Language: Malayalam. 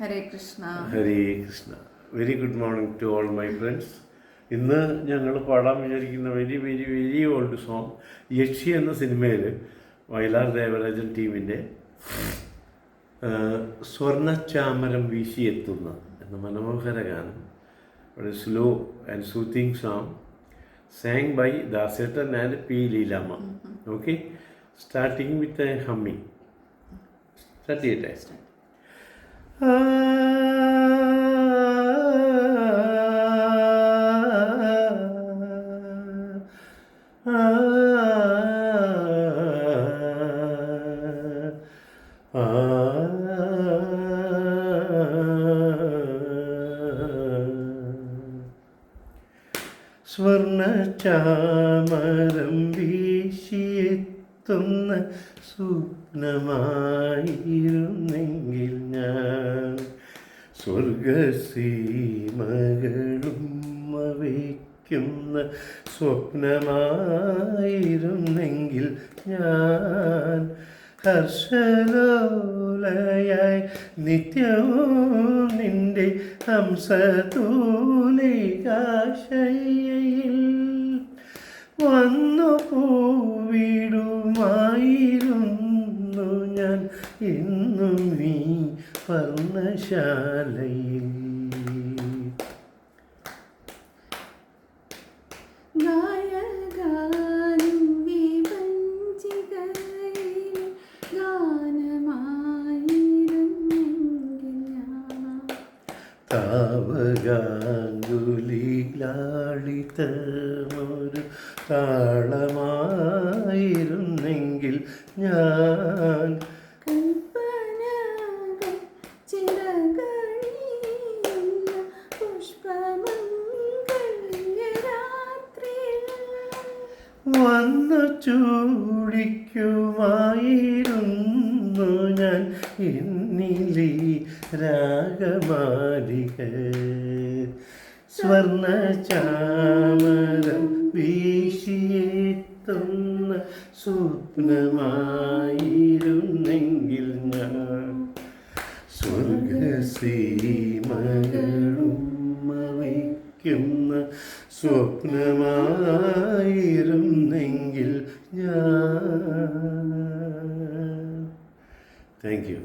Hare Krishna. Hare Krishna. Very good morning to all my friends ഇന്ന് ഞങ്ങൾ പാടാൻ വിചാരിക്കുന്ന very very very old song Yakshi എന്ന സിനിമയിൽ വയലാർ ദേവരാജൻ ടീമിന്റെ സ്വർണച്ചാമരം വീശിയെത്തുന്ന എന്ന മനോഹര ഗാനം. വളരെ slow and soothing song sang by Dasettan and P Leelama okay starting with a humming start ചെയ്യട്ടെ? സ്വർണചാമരം വീശിയെത്തുന്ന സ്വപ്നമായിരുന്നെങ്കിൽ ഞാൻ സ്വർഗസീമകളും അവയ്ക്കുന്ന സ്വപ്നമായിരുന്നെങ്കിൽ ഞാൻ ഹർഷലോലയായി നിത്യവും നിന്റെ ഹംസതൂലികാശയിൽ വന്നു പൂവിടുമായിരുന്നു ഞാൻ താവകാങ്കുലിലാളിതമൊരു താളമായിരുന്നെങ്കിൽ ഞാൻ വന്നു ചൂടിക്കുമായിരുന്നു ഞാൻ എന്നിലി രാഗമാലിക. സ്വർണ ചാമരം വീശിയെത്തുന്ന സ്വപ്നമായിരുന്നെങ്കിൽ ഞാൻ സ്വർഗസീമകളും വയ്ക്കുന്ന സ്വപ്നമായിരുന്നെങ്കിൽ ഞാൻ. Thank you